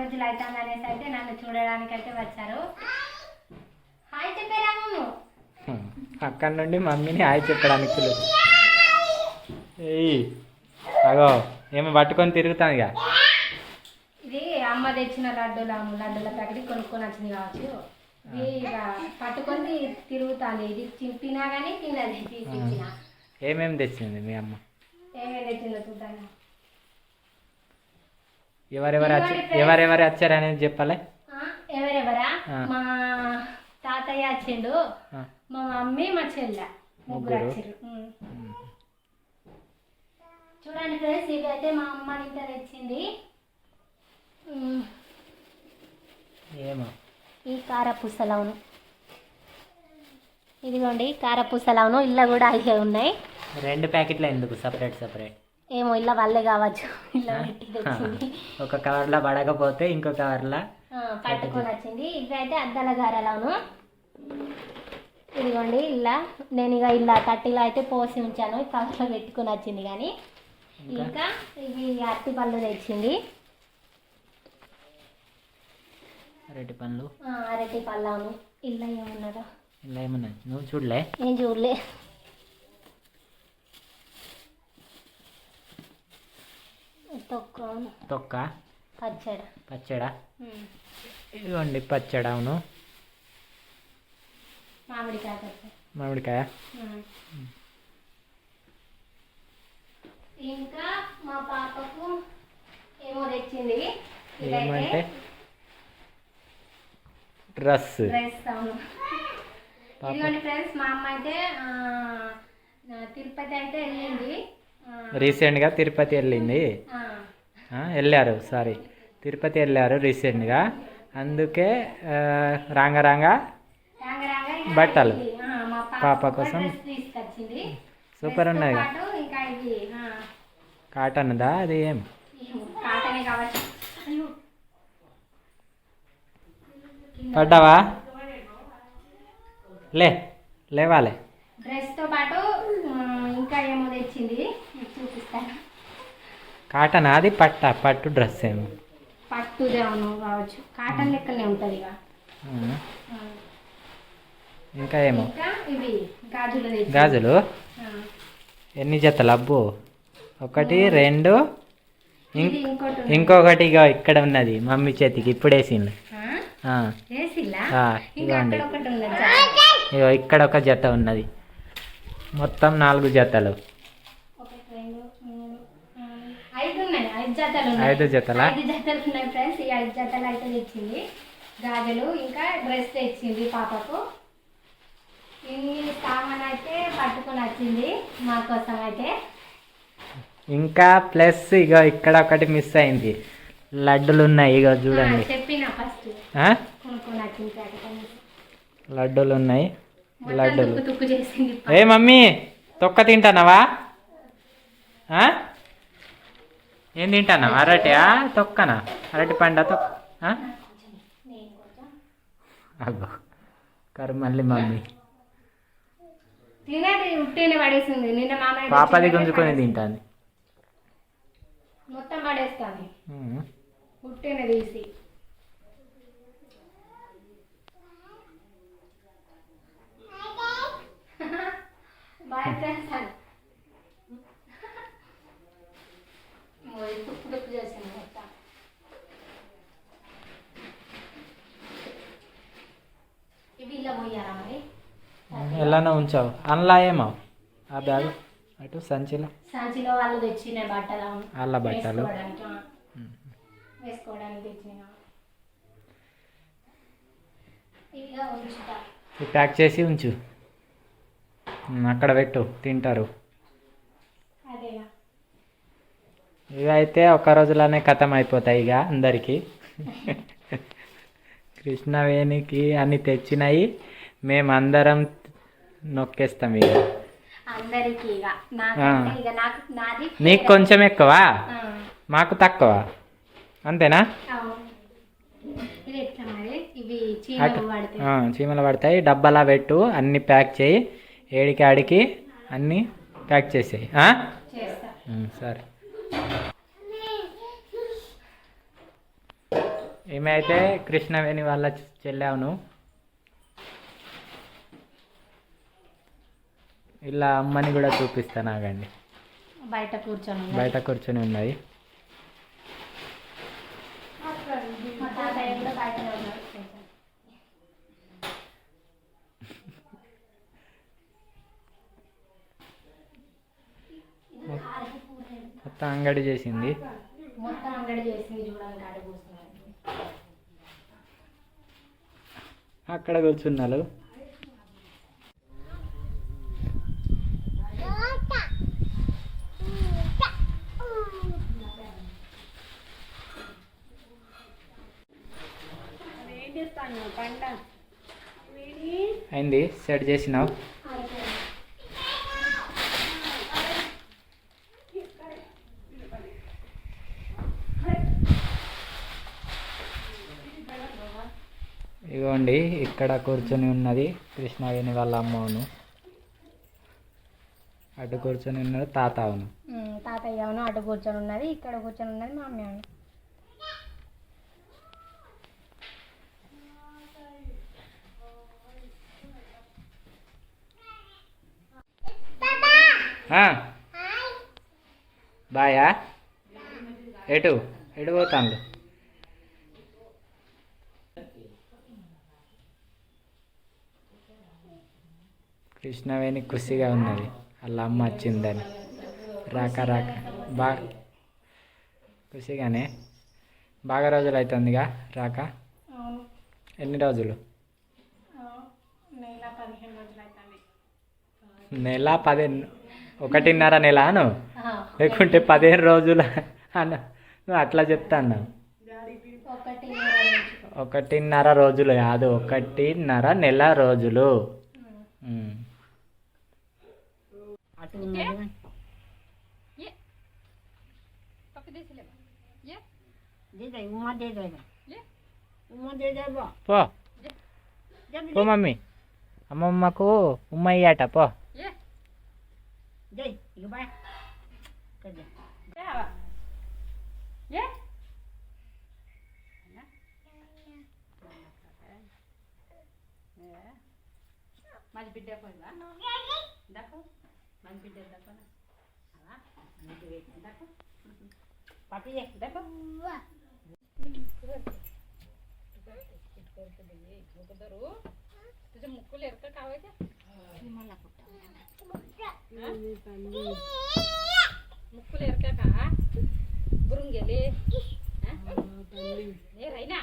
రోజులు అవుతుంది అనేసి అయితే నన్ను చూడడానికి అయితే వచ్చారు. హాయ్ చెప్పారా మమ్ము. అక్కడ నుండి మమ్మీని హాయ్ చెప్పడానికి. ఏయ్ అగో ఏమి పట్టుకొని తిరుగుతాను ఇక ఇది అమ్మ తెచ్చిన లడ్డూల లడ్డూల ప్యాకెట్ కొనుక్కొని వచ్చింది కావచ్చు. ఇక పట్టుకొని తిరుగుతాను ఇది తింపినా కానీ తినది ఏమేమి తెచ్చింది మీ అమ్మ? ఏమేమి తెచ్చిందో చూద్దాం. ఎవరెవరు ఎవరెవరు వచ్చారనేది చెప్పాలి. ఆ, ఎవరెవరా. మా తాతయ్య వచ్చిండు. మా మమ్మీ మా చెల్లె. ముగ్గురు. వచ్చారు చూడండి ఫ్రెండ్స్ ఇవి అయితే మా అమ్మ ఇంత తెచ్చింది. ఏమో. ఈ కారపూసలవును. ఇదిగోండి కారపూసలవును ఇళ్ళ కూడా అయ్యే ఉన్నాయి. రెండు ప్యాకెట్లు ఎందుకు? Separate separate. ఏమో ఇళ్ళ వాళ్ళే కావచ్చు. ఇళ్ళ పెట్టి తెచ్చింది. ఒక కవర్లో పడకపోతే ఇంకో కవర్లో పట్టుకొని వచ్చింది. అయితే అద్దల గారెలను. ఇదిగోండి ఇలా. నేను ఇక ఇలా తట్టిలో అయితే పోసి ఉంచాను. కవర్లో పెట్టుకొని వచ్చింది కానీ. ఇంకా? ఇవి అరటి పళ్ళు తెచ్చింది. అరటి పండ్లు? ఆ, అరటి పళ్ళను ఇలా ఏమున్నదో. ఇలా ఏమన్నది? నువ్వు చూడలే? నేను చూడలే. తొక్క తొక్క? పచ్చడి. పచ్చడా. ఇదిగోండి పచ్చడి అవును. మామిడికాయ మామిడికాయ. ఇంకా మా పాపకు ఏమో తెచ్చింది. ఏమంటే? డ్రెస్ డ్రెస్ అవును. ఇదిగోండి ఫ్రెండ్స్ మా అమ్మ అయితే తిరుపతి అయితే వెళ్ళింది. రీసెంట్గా తిరుపతి వెళ్ళింది. వెళ్ళారు సారీ తిరుపతి వెళ్ళారు రీసెంట్గా అందుకే రాంగ రాంగ బట్టలు. పాప కోసం. సూపర్ డ్రెస్తో ఉన్నాయి పాటు ఇంకా ఇది ఆ, కాటన్ దా అది ఏం? పడ్డావా? లే లేవాలే. డ్రెస్తో పాటు ఇంకా ఏమో తెచ్చింది. కాటన్ అది పట్ట పట్టు డ్రెస్ ఏమో. పట్టు జాను కావచ్చు. కాటన్ లెక్కనే ఉంటుంది ఇక. ఇంకా ఏమో? ఇంకా ఇవి గాజులు. గాజులు. ఎన్ని జతలు? అబ్బు! ఒకటి రెండు. ఇంకొకటి ఇగో ఇక్కడ ఉన్నది మమ్మీ చేతికి ఇప్పుడు వేసింది ఇంకా ఇదిగోండి ఇగో ఇక్కడ ఒక జత ఉన్నది. మొత్తం నాలుగు జతలు ఒకటి రెండు మూడు నాలుగు, ఐదు ఉన్నాయి. ఐదు జతలు ఉన్నాయి. ఐదు జతలా? ఐదు జతలు ఉన్నాయి ఫ్రెండ్స్ ఈ ఐదు జతలు అయితే తెచ్చింది. గాజులు ఇంకా డ్రెస్ తెచ్చింది పాపకు. ఇన్ని సామాన్ అయితే పట్టుకొని వచ్చింది మా కోసం అయితే. ఇంకా ప్లస్ ఇగో ఇక్కడ ఒకటి మిస్ అయింది. లడ్డులు ఉన్నాయి ఇగో చూడండి. చెప్పిన ఫస్ట్. లడ్డూలు ఉన్నాయి. లడ్డూలు. ఏ మమ్మీ తొక్క తింటానవా? ఏం తింటానా? అరటియా తొక్కనా? అరటి పండ తొక్క కరు మళ్ళీ మమ్మీ. తినేది ఉట్టినే పడేసింది. నిన్న మామయ్య పాపది గుంజుకొని. తింటాను మొత్తం పడేస్తాను. ఉట్టిన తీసి. బాయ్ ఫ్రెండ్స్ అని ఓయ్, తుప్పు తుప్పు చేసింది మొత్తం ఇవి ఇలా పోయారా మరి ఎలానో ఉంచావు? అందులో ఏమో ఆ బ్యాగ్? అటు సంచిలో? సంచిలో వాళ్ళు తెచ్చిన బట్టలు. వాళ్ళ బట్టలు. వేసుకోవడానికి, ప్యాక్ చేసి ఉంచు. అక్కడ పెట్టు తింటారు. ఇవి అయితే ఒక రోజులోనే ఖతం అయిపోతాయి ఇక అందరికీ. కృష్ణవేణికి అన్ని తెచ్చినాయి. మేమందరం నొక్కేస్తాం ఇక అందరికి ఇక. నాకంటే ఇక నాకు నాది నీకు కొంచెం ఎక్కువ? ఆ, మాకు తక్కువ. అంతేనా? అవును. ఇది ఎట్లా మరి? ఇవి అటు చీమలు పడతాయి ఆ, చీమలు పడతాయి డబ్బాలా పెట్టు అన్ని ప్యాక్ చేయి. ఏడికి ఆడికి అన్నీ ప్యాక్ చేసేయి. ఆ? చేస్తా. ఉమ్, సరే. అయితే కృష్ణవేణి వాళ్ళ చెల్లావును ఇలా అమ్మని కూడా చూపిస్తాను ఆగండి బయట కూర్చొని. బయట కూర్చొని ఉన్నది. ఉన్నాడు. మొత్తం అంగడి చేసింది. మొత్తం అంగడి చేసింది కూర్చున్నాడు. అక్కడ కూర్చున్నారు. అయింది సెట్ చేసినావు. ఇగోండి ఇక్కడ కూర్చొని ఉన్నది కృష్ణవేణి వాళ్ళ అమ్మవును. అటు కూర్చొని ఉన్నది తాత అవును తాతయ్య అవును అటు కూర్చొని ఉన్నది ఇక్కడ కూర్చొని ఉన్నది మా అమ్మ అవును బాయా? ఎటు? ఎటు పోతాను కృష్ణవేణి ఖుషిగా ఉన్నది. వాళ్ళ అమ్మ వచ్చిందని. రాక రాక. బాగా ఖుషిగానే బాగా రోజులు అవుతుందిగా రాక? ఎన్ని రోజులు? నెల పదిహేను ఒకటిన్నర నెల అను. లేకుంటే పదిహేను రోజులు అన్న నువ్వు అట్లా చెప్తాను ఒకటి నుంచి. ఒకటిన్నర రోజులు కాదు ఒకటిన్నర నెల రోజులు. పో. పో మమ్మీ. అమ్మమ్మకు ఉమ్మ ఇయ్యట పో. Jadi, ikaw ba? Kanya. Kaya ba? Ye? Ano? మరి బిడ్డ పోయిందా దాకు మన బిడ్డ దాకు అలా పట్టి ముక్కుదరు तुझे मुक्कुल ఎరక కావాయితే మళ్ళా కుట్ట. ముక్కులు ఎరక బురుంగెలి ఏ రైనా